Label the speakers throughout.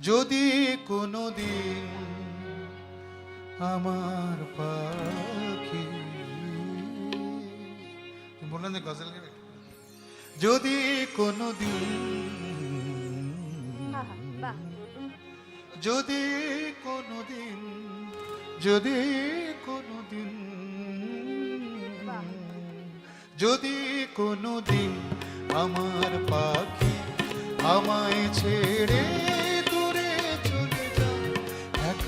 Speaker 1: যদি কোনো দিন আমার পাখি বললেন যে গজল যদি কোনো দিন যদি কোনো দিন যদি কোনো দিন যদি কোনো দিন আমার পাখি আমায় ছেড়ে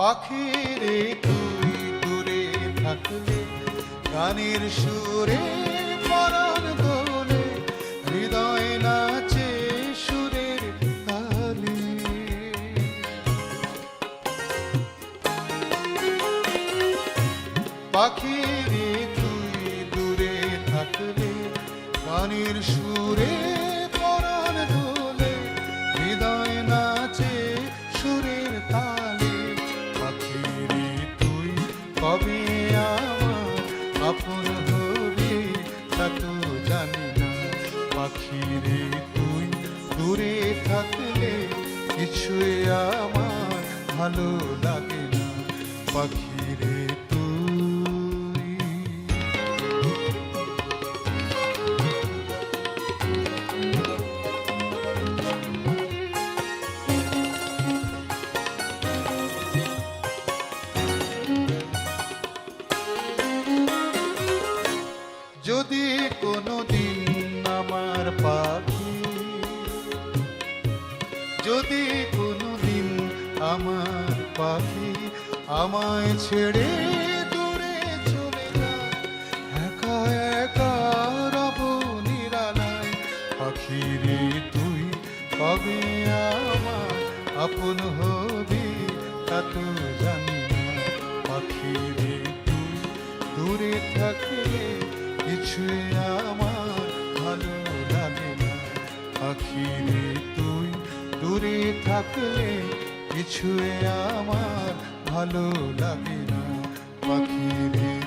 Speaker 1: পাখি রে তুই দূরে থাকলে, গানের সুরে পরাণ দোলে, হৃদয় নাচে সুরের তালে। পাখি রে তুই দূরে থাকলে, গানের সুরে কবে আমার আপন হবে তা জানি না। পাখি রে তুই দূরে থাকলে কিছুই আমার ভালো লাগে না। পাখি রে যদি কোনো দিন আমার পাখি আমায় ছেড়ে দূরে চলে যায়, একা একা রব নিরালায় পাখি রে তুই কবে আমার আপন হবি তা তো জানি পাখি রে তুই দূরে থাকলে কিছুই থাকলে কিছুই আমার ভালো লাগে না পাখি